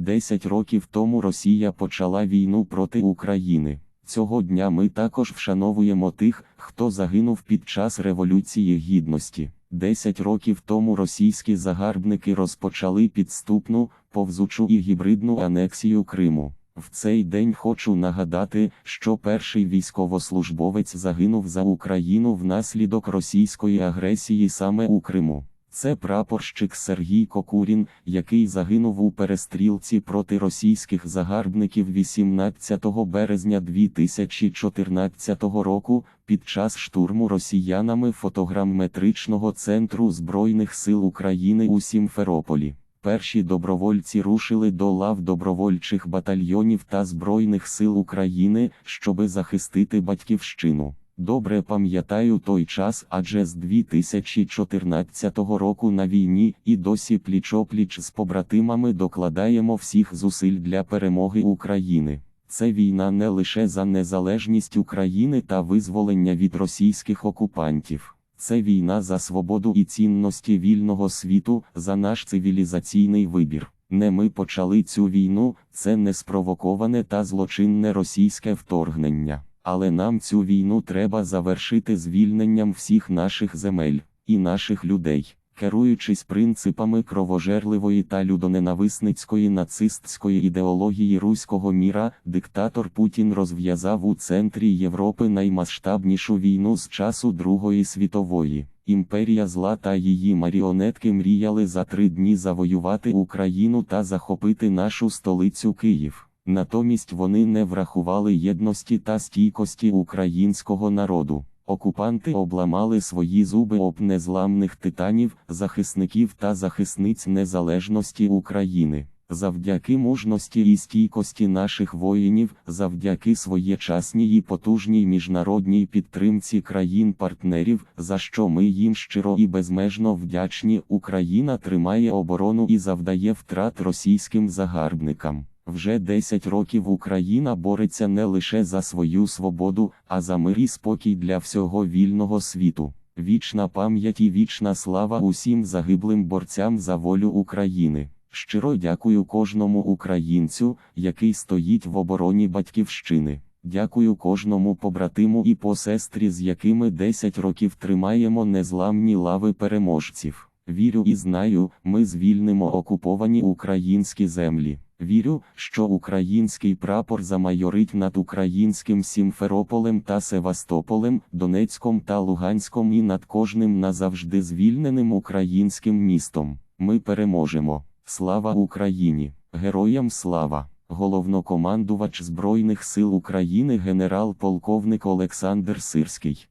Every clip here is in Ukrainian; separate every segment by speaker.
Speaker 1: Десять років тому Росія почала війну проти України. Цього дня ми також вшановуємо тих, хто загинув під час Революції Гідності. Десять років тому російські загарбники розпочали підступну, повзучу і гібридну анексію Криму. В цей день хочу нагадати, що перший військовослужбовець загинув за Україну внаслідок російської агресії саме у Криму. Це прапорщик Сергій Кокурін, який загинув у перестрілці проти російських загарбників 18 березня 2014 року під час штурму росіянами фотограмметричного центру Збройних сил України у Сімферополі. Перші добровольці рушили до лав добровольчих батальйонів та Збройних сил України, щоби захистити батьківщину. Добре пам'ятаю той час, адже з 2014 року на війні і досі пліч-опліч з побратимами докладаємо всіх зусиль для перемоги України. Це війна не лише за незалежність України та визволення від російських окупантів. Це війна за свободу і цінності вільного світу, за наш цивілізаційний вибір. Не ми почали цю війну, це не спровоковане та злочинне російське вторгнення. Але нам цю війну треба завершити звільненням всіх наших земель і наших людей, керуючись принципами кровожерливої та людоненависницької нацистської ідеології руського міра, диктатор Путін розв'язав у центрі Європи наймасштабнішу війну з часу Другої світової. Імперія зла та її маріонетки мріяли за три дні завоювати Україну та захопити нашу столицю Київ. Натомість вони не врахували єдності та стійкості українського народу. Окупанти обламали свої зуби об незламних титанів, захисників та захисниць незалежності України. Завдяки мужності і стійкості наших воїнів, завдяки своєчасній і потужній міжнародній підтримці країн-партнерів, за що ми їм щиро і безмежно вдячні, Україна тримає оборону і завдає втрат російським загарбникам. Вже 10 років Україна бореться не лише за свою свободу, а за мир і спокій для всього вільного світу. Вічна пам'ять і вічна слава усім загиблим борцям за волю України. Щиро дякую кожному українцю, який стоїть в обороні батьківщини. Дякую кожному побратиму і посестрі, з якими 10 років тримаємо незламні лави переможців. Вірю і знаю, ми звільнимо окуповані українські землі. Вірю, що український прапор замайорить над українським Сімферополем та Севастополем, Донецьком та Луганськом і над кожним назавжди звільненим українським містом. Ми переможемо. Слава Україні! Героям слава! Головнокомандувач Збройних сил України генерал-полковник Олександр Сирський.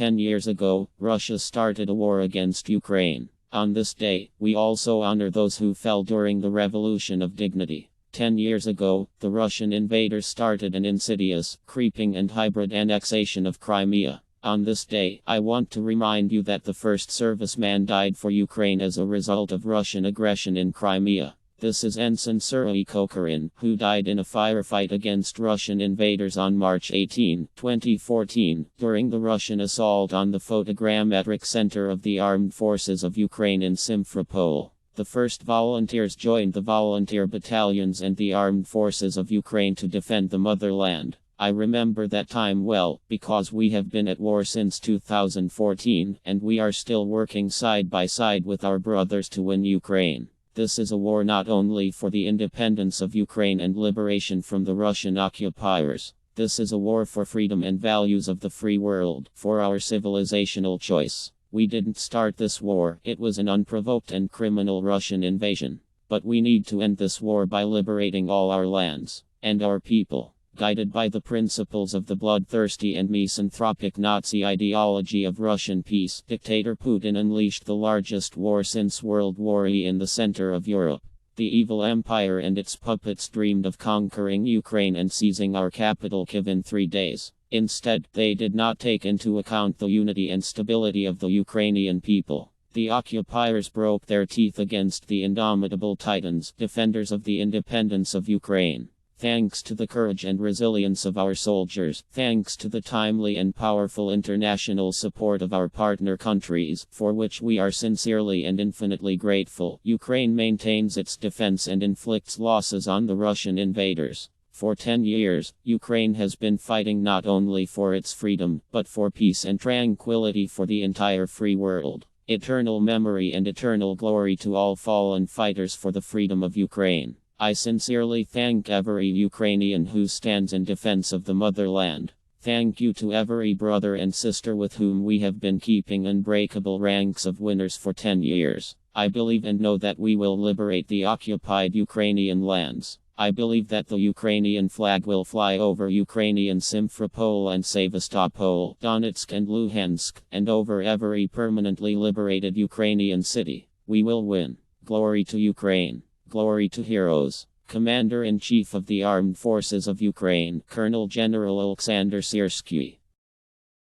Speaker 2: Ten years ago, Russia started a war against Ukraine. On this day, we also honor those who fell during the Revolution of Dignity. Ten years ago, the Russian invaders started an insidious, creeping, and hybrid annexation of Crimea. On this day, I want to remind you that the first serviceman died for Ukraine as a result of Russian aggression in Crimea. This is Ensign Serhiy Kokorin, who died in a firefight against Russian invaders on March 18, 2014, during the Russian assault on the photogrammetric center of the armed forces of Ukraine in Simferopol. The first volunteers joined the volunteer battalions and the armed forces of Ukraine to defend the motherland. I remember that time well, because we have been at war since 2014, and we are still working side by side with our brothers to win Ukraine. This is a war not only for the independence of Ukraine and liberation from the Russian occupiers. This is a war for freedom and values of the free world, for our civilizational choice. We didn't start this war, it was an unprovoked and criminal Russian invasion. But we need to end this war by liberating all our lands and our people. Guided by the principles of the bloodthirsty and misanthropic Nazi ideology of Russian peace, dictator Putin unleashed the largest war since World War I in the center of Europe. The evil empire and its puppets dreamed of conquering Ukraine and seizing our capital Kiev in three days. Instead, they did not take into account the unity and stability of the Ukrainian people. The occupiers broke their teeth against the indomitable titans, defenders of the independence of Ukraine. Thanks to the courage and resilience of our soldiers, thanks to the timely and powerful international support of our partner countries, for which we are sincerely and infinitely grateful, Ukraine maintains its defense and inflicts losses on the Russian invaders. For 10 years, Ukraine has been fighting not only for its freedom, but for peace and tranquility for the entire free world. Eternal memory and eternal glory to all fallen fighters for the freedom of Ukraine. I sincerely thank every Ukrainian who stands in defense of the motherland. Thank you to every brother and sister with whom we have been keeping unbreakable ranks of winners for 10 years. I believe and know that we will liberate the occupied Ukrainian lands. I believe that the Ukrainian flag will fly over Ukrainian Simferopol and Sevastopol, Donetsk and Luhansk, and over every permanently liberated Ukrainian city. We will win. Glory to Ukraine. Glory to heroes. Commander in Chief of the Armed Forces of Ukraine, Colonel General Alexander Siersky.